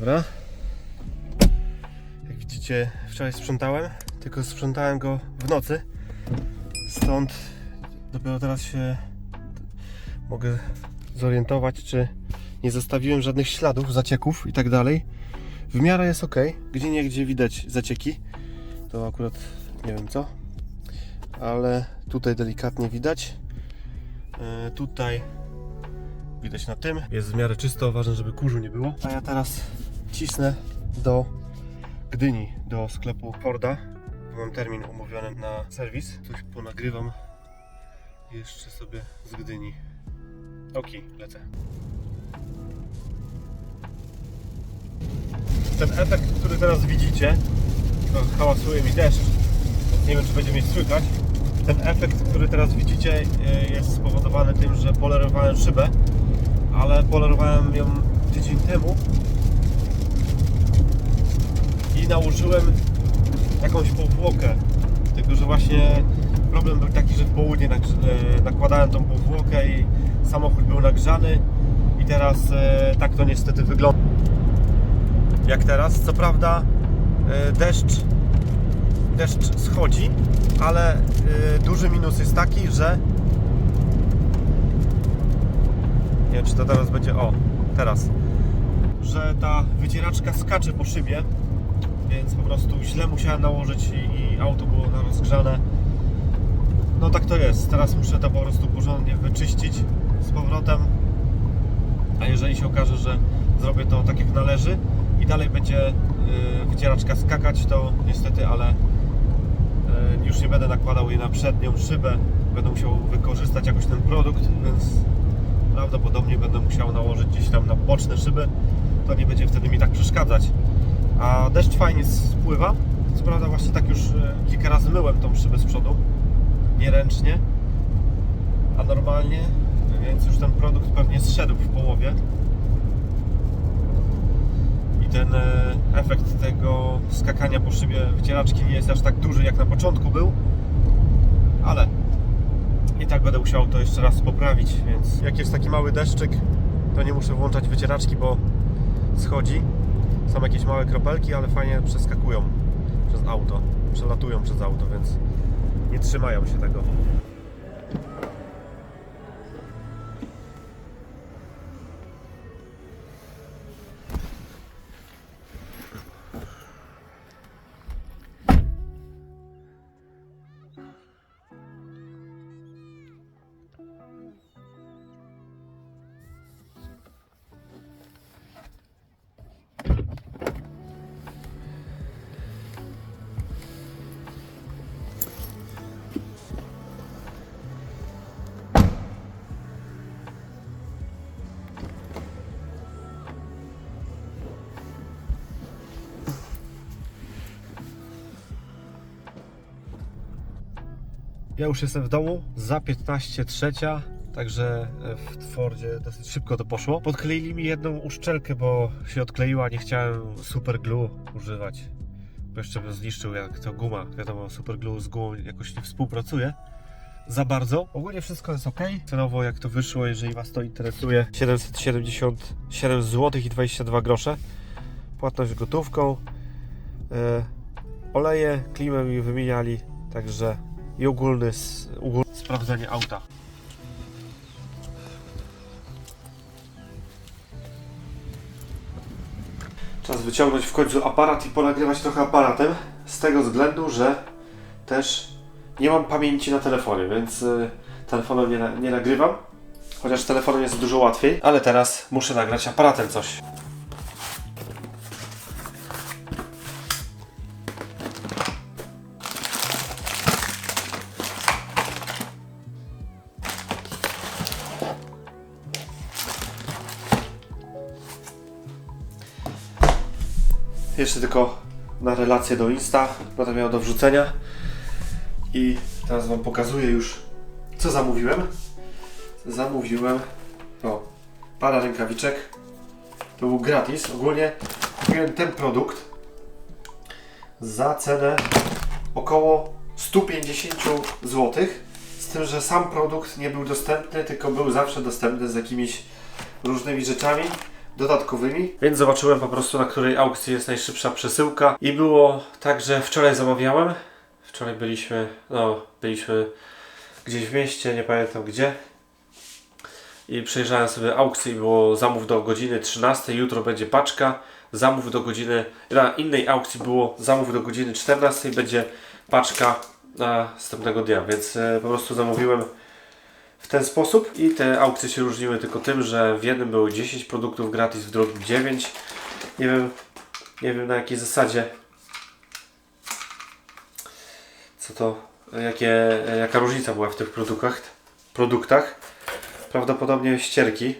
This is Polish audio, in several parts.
Dobra. Jak widzicie, wczoraj sprzątałem, tylko sprzątałem go w nocy. Stąd dopiero teraz się mogę zorientować, czy nie zostawiłem żadnych śladów, zacieków i tak dalej. W miarę jest ok. Gdzie nie gdzie widać zacieki. To akurat nie wiem co. Ale tutaj delikatnie widać. E, tutaj widać na tym. Jest w miarę czysto, ważne, żeby kurzu nie było. A ja teraz cisnę do Gdyni, do sklepu Forda. Mam termin umówiony na serwis. Coś ponagrywam jeszcze sobie z Gdyni. Ok, lecę. Ten efekt, który teraz widzicie, hałasuje mi deszcz, nie wiem, czy będzie mnie słychać. Ten efekt, który teraz widzicie, e, jest spowodowany tym, że polerowałem szybę, ale polerowałem ją tydzień temu nałożyłem jakąś powłokę. Tylko, że właśnie problem był taki, że w południe e, nakładałem tą powłokę i samochód był nagrzany i teraz e, tak to niestety wygląda. Jak teraz. Co prawda e, deszcz, deszcz schodzi, ale duży minus jest taki, że nie wiem czy to teraz będzie, o teraz, że ta wycieraczka skacze po szybie, więc po prostu źle musiałem nałożyć i, i auto było na rozgrzane. No tak to jest. Teraz muszę to po prostu porządnie wyczyścić z powrotem. A jeżeli się okaże, że zrobię to tak jak należy i dalej będzie y, wycieraczka skakać, to niestety, ale y, już nie będę nakładał jej na przednią szybę. Będę musiał wykorzystać jakoś ten produkt, więc prawdopodobnie będę musiał nałożyć gdzieś tam na boczne szyby. To nie będzie wtedy mi tak przeszkadzać. A deszcz fajnie spływa. Co prawda właśnie tak już e, kilka razy myłem tą szybę z przodu. Nieręcznie. A normalnie. Więc już ten produkt pewnie zszedł w połowie. I ten e, efekt tego skakania po szybie wycieraczki nie jest aż tak duży jak na początku był. Ale i tak będę musiał to jeszcze raz poprawić, więc jak jest taki mały deszczyk, to nie muszę włączać wycieraczki, bo schodzi. Są jakieś małe kropelki, ale fajnie przeskakują przez auto, przelatują przez auto, więc nie trzymają się tego. Ja już jestem w domu, za 15 trzecia, także e, w Fordzie dosyć szybko to poszło. Podkleili mi jedną uszczelkę, bo się odkleiła, nie chciałem super glue używać, bo jeszcze bym zniszczył jak to guma. Wiadomo, super glue z gumą jakoś nie współpracuje za bardzo. Ogólnie wszystko jest ok. Cenowo jak to wyszło, jeżeli Was to interesuje, 777 zł i 22 grosze. Płatność gotówką. E, oleje, klimę mi wymieniali, także i ogólny, s- ogólne sprawdzenie auta. Czas wyciągnąć w końcu aparat i ponagrywać trochę aparatem, z tego względu, że też nie mam pamięci na telefonie, więc y, telefonem nie, nie nagrywam. Chociaż telefonem jest dużo łatwiej, ale teraz muszę nagrać aparatem coś. Jeszcze tylko na relację do Insta, będę miał do wrzucenia. I teraz Wam pokazuję już, co zamówiłem. Zamówiłem o, para rękawiczek. To był gratis. Ogólnie kupiłem ten produkt za cenę około 150 zł. Z tym, że sam produkt nie był dostępny, tylko był zawsze dostępny z jakimiś różnymi rzeczami. Dodatkowymi. Więc zobaczyłem po prostu na której aukcji jest najszybsza przesyłka i było tak, że wczoraj zamawiałem. Wczoraj byliśmy, no, byliśmy gdzieś w mieście, nie pamiętam gdzie. I przejrzałem sobie aukcję i było zamów do godziny 13, jutro będzie paczka. Zamów do godziny, na innej aukcji było zamów do godziny 14, będzie paczka następnego dnia, więc e, po prostu zamówiłem w ten sposób i te aukcje się różniły tylko tym, że w jednym było 10 produktów gratis, w drugim 9. Nie wiem, nie wiem na jakiej zasadzie co to, jakie, jaka różnica była w tych produktach, produktach. Prawdopodobnie ścierki.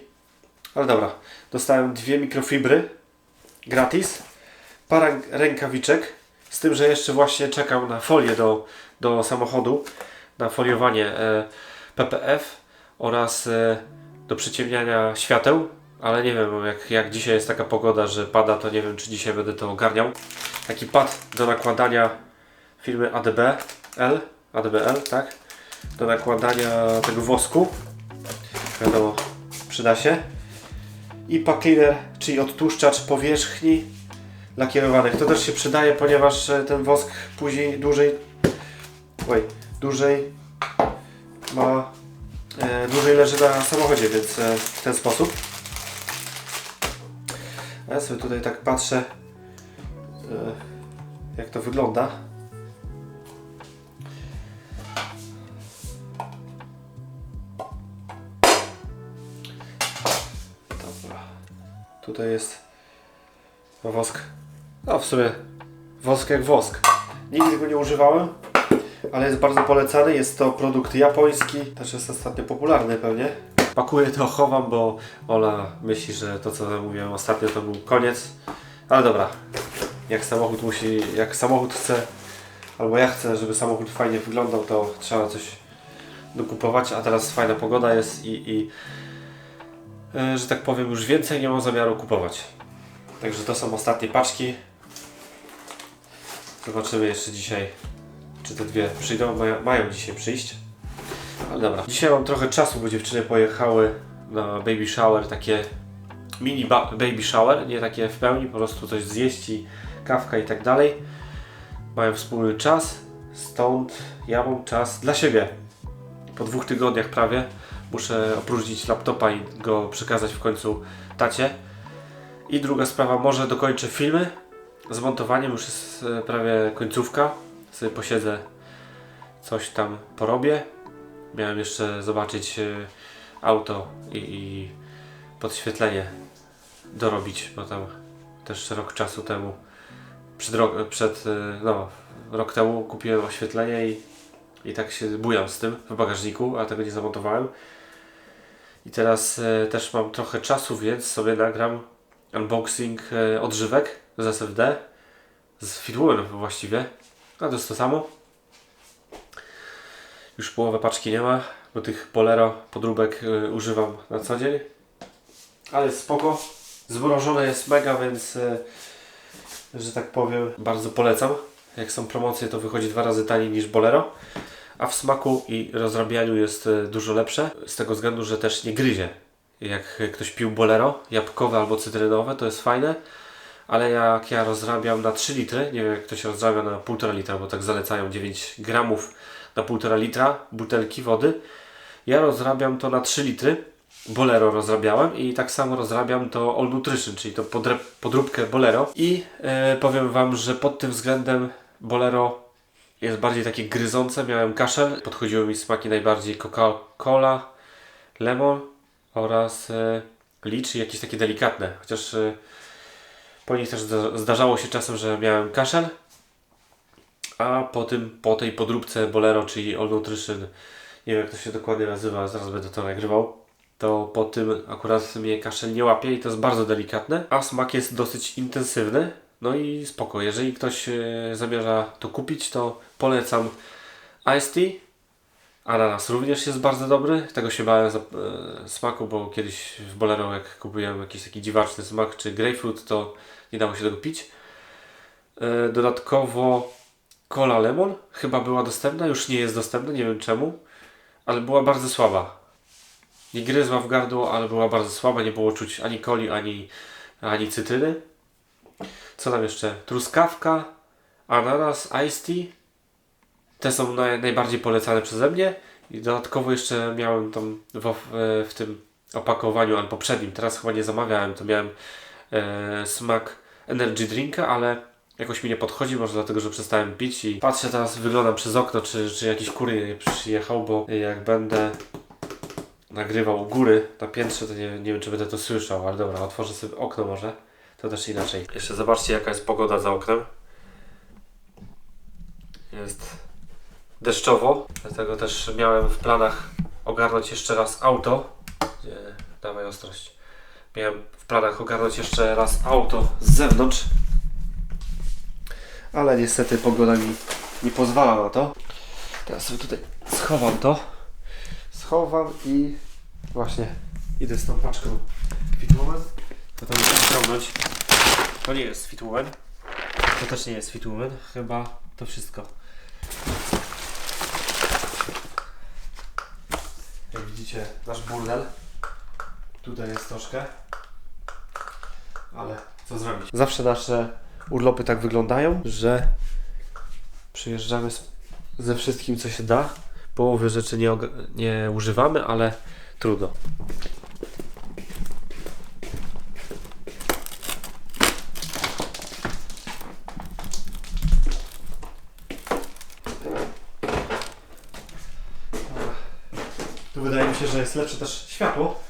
Ale dobra, dostałem dwie mikrofibry gratis, parę rękawiczek, z tym, że jeszcze właśnie czekam na folię do, do samochodu, na foliowanie e, PPF oraz e, do przyciemniania świateł, ale nie wiem, jak, jak dzisiaj jest taka pogoda, że pada, to nie wiem, czy dzisiaj będę to ogarniał. Taki pad do nakładania firmy ADBL, ADBL, tak? Do nakładania tego wosku. Wiadomo, przyda się. I pack cleaner, czyli odtłuszczacz powierzchni lakierowanych. To też się przydaje, ponieważ e, ten wosk później dłużej, oj, dłużej ma, e, dłużej leży na samochodzie, więc e, w ten sposób. Ja sobie tutaj tak patrzę, e, jak to wygląda. Dobra. Tutaj jest wosk. No w sumie wosk jak wosk. Nigdy go nie używałem, ale jest bardzo polecany. Jest to produkt japoński, też jest ostatnio popularny pewnie. Pakuję to, chowam, bo Ola myśli, że to co mówiłem ostatnio to był koniec. Ale dobra, jak samochód musi, jak samochód chce, albo ja chcę, żeby samochód fajnie wyglądał, to trzeba coś dokupować, a teraz fajna pogoda jest i, i e, że tak powiem, już więcej nie mam zamiaru kupować. Także to są ostatnie paczki. Zobaczymy jeszcze dzisiaj, czy te dwie przyjdą. Mają, mają dzisiaj przyjść. Ale dobra. Dzisiaj mam trochę czasu, bo dziewczyny pojechały na baby shower, takie mini ba- baby shower, nie takie w pełni, po prostu coś zjeść i kawka i tak dalej. Mają wspólny czas, stąd ja mam czas dla siebie. Po dwóch tygodniach prawie muszę opróżnić laptopa i go przekazać w końcu tacie. I druga sprawa, może dokończę filmy z montowaniem, już jest e, prawie końcówka. Sobie posiedzę, coś tam porobię. Miałem jeszcze zobaczyć e, auto i, i podświetlenie dorobić, bo tam też rok czasu temu, przed, rok, przed e, no, rok temu kupiłem oświetlenie i, i tak się bujam z tym w bagażniku, a tego nie zamontowałem. I teraz e, też mam trochę czasu, więc sobie nagram unboxing odżywek z SFD, z Fitwoven właściwie, a to jest to samo. Już połowę paczki nie ma, bo tych Bolero podróbek e, używam na co dzień. Ale spoko. Zmrożone jest mega, więc e, że tak powiem, bardzo polecam. Jak są promocje, to wychodzi dwa razy taniej niż Bolero. A w smaku i rozrabianiu jest e, dużo lepsze, z tego względu, że też nie gryzie. Jak ktoś pił Bolero, jabłkowe albo cytrynowe, to jest fajne. Ale jak ja rozrabiam na 3 litry, nie wiem jak ktoś rozrabia na 1,5 litra, bo tak zalecają 9 gramów na 1,5 litra butelki wody. Ja rozrabiam to na 3 litry. Bolero rozrabiałem i tak samo rozrabiam to All Nutrition, czyli to podróbkę Bolero. I e, powiem Wam, że pod tym względem Bolero jest bardziej takie gryzące. Miałem kaszel, podchodziły mi smaki najbardziej Coca-Cola, lemon oraz e, licz i jakieś takie delikatne. Chociaż e, po nich też zda- zdarzało się czasem, że miałem kaszel. A po tym, po tej podróbce Bolero, czyli All Nutrition, nie wiem jak to się dokładnie nazywa, zaraz będę to nagrywał, to po tym akurat mnie kaszel nie łapie i to jest bardzo delikatne, a smak jest dosyć intensywny. No i spoko, jeżeli ktoś e, zamierza to kupić, to polecam Ice Tea. Ananas również jest bardzo dobry. Tego się bałem za, e, smaku, bo kiedyś w Bolero jak kupiłem jakiś taki dziwaczny smak, czy grapefruit, to nie dało się tego pić. E, dodatkowo Cola Lemon chyba była dostępna, już nie jest dostępna, nie wiem czemu, ale była bardzo słaba. Nie gryzła w gardło, ale była bardzo słaba, nie było czuć ani coli, ani ani cytryny. Co tam jeszcze? Truskawka, ananas, iced tea. Te są naj, najbardziej polecane przeze mnie. I dodatkowo jeszcze miałem tam w, e, w tym opakowaniu, ale poprzednim, teraz chyba nie zamawiałem, to miałem smak energy drinka, ale jakoś mi nie podchodzi, może dlatego, że przestałem pić i patrzę teraz, wyglądam przez okno, czy, czy jakiś kurier przyjechał, bo jak będę nagrywał u góry na piętrze, to nie, nie wiem, czy będę to słyszał, ale dobra, otworzę sobie okno może, to też inaczej. Jeszcze zobaczcie, jaka jest pogoda za oknem. Jest deszczowo, dlatego też miałem w planach ogarnąć jeszcze raz auto. Nie, dawaj ostrość. Miałem w planach ogarnąć jeszcze raz auto z zewnątrz, ale niestety pogoda mi nie pozwala na to. Teraz sobie tutaj schowam to. Schowam i właśnie idę z tą paczką Fitwoman. To tam muszę ściągnąć. To nie jest Fitwoman. To też nie jest Fitwoman. Chyba to wszystko. Jak widzicie, nasz burdel. Tutaj jest troszkę. Ale co zrobić? Zawsze nasze urlopy tak wyglądają, że przyjeżdżamy z, ze wszystkim, co się da. Połowy rzeczy nie, nie używamy, ale trudno. Tu wydaje mi się, że jest lepsze też światło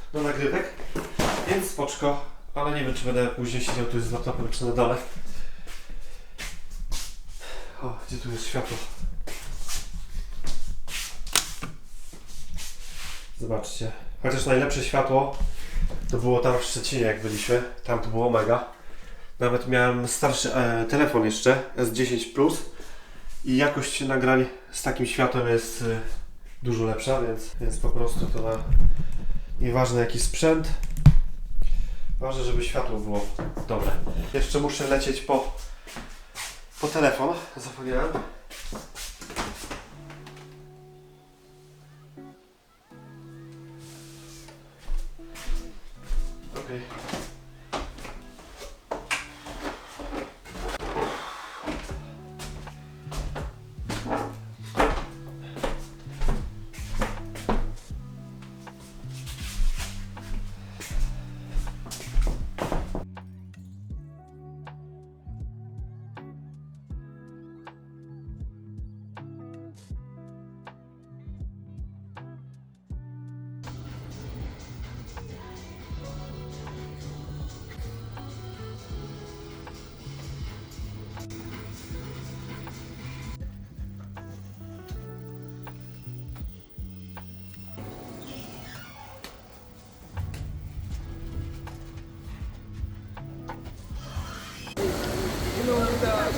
spoczko, ale nie wiem, czy będę później siedział tu z laptopem, czy na dole. O, gdzie tu jest światło? Zobaczcie. Chociaż najlepsze światło to było tam w Szczecinie, jak byliśmy. Tam to było mega. Nawet miałem starszy e, telefon jeszcze, S10 Plus i jakość nagrań z takim światłem jest e, dużo lepsza, więc, więc po prostu to na nieważne jaki sprzęt, ważne, żeby światło było dobre. Jeszcze muszę lecieć po, po telefon, zapomniałem. Dobra,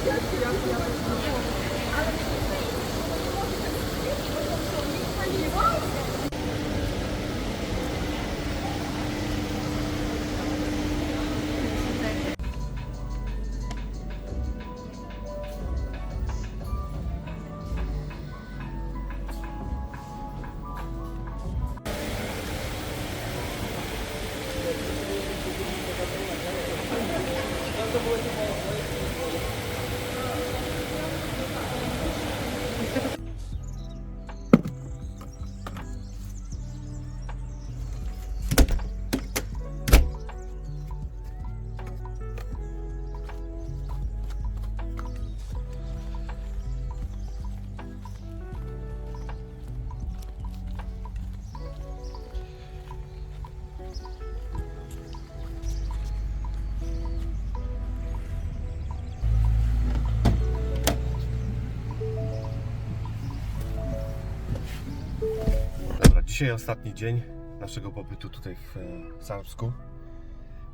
dzisiaj ostatni dzień naszego pobytu tutaj w e, Zarsku.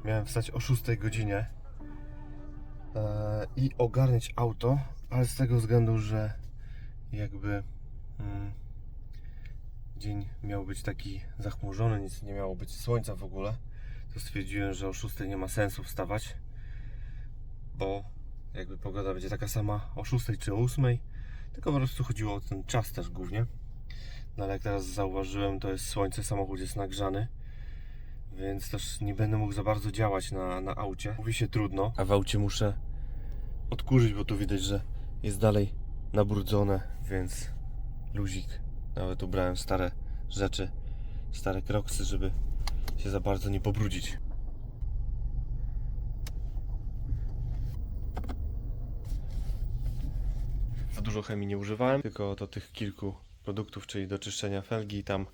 Miałem wstać o 6 godzinie e, i ogarniać auto, ale z tego względu, że jakby mm, dzień miał być taki zachmurzony, nic nie miało być słońca w ogóle, to stwierdziłem, że o 6 nie ma sensu wstawać, bo jakby pogoda będzie taka sama o 6 czy o 8, tylko po prostu chodziło o ten czas też głównie. No ale jak teraz zauważyłem, to jest słońce, samochód jest nagrzany, więc też nie będę mógł za bardzo działać na, na aucie. Mówi się trudno, a w aucie muszę odkurzyć, bo tu widać, że jest dalej nabrudzone, więc luzik. Nawet ubrałem stare rzeczy, stare kroksy, żeby się za bardzo nie pobrudzić. Za dużo chemii nie używałem, tylko do tych kilku produktów, czyli do czyszczenia felgi i tam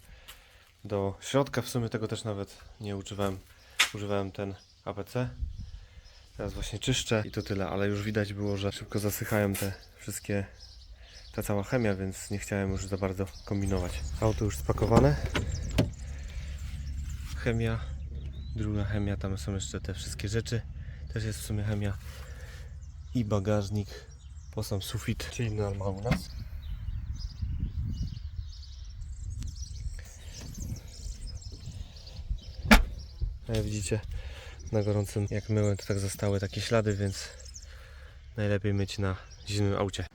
do środka w sumie tego też nawet nie używałem. Używałem ten APC. Teraz właśnie czyszczę i to tyle, ale już widać było, że szybko zasychają te wszystkie, ta cała chemia, więc nie chciałem już za bardzo kombinować. Auto już spakowane. Chemia, druga chemia, tam są jeszcze te wszystkie rzeczy. Też jest w sumie chemia i bagażnik po sam sufit, czyli normal u nas. Widzicie, na gorącym jak myłem, to tak zostały takie ślady, więc najlepiej myć na zimnym aucie.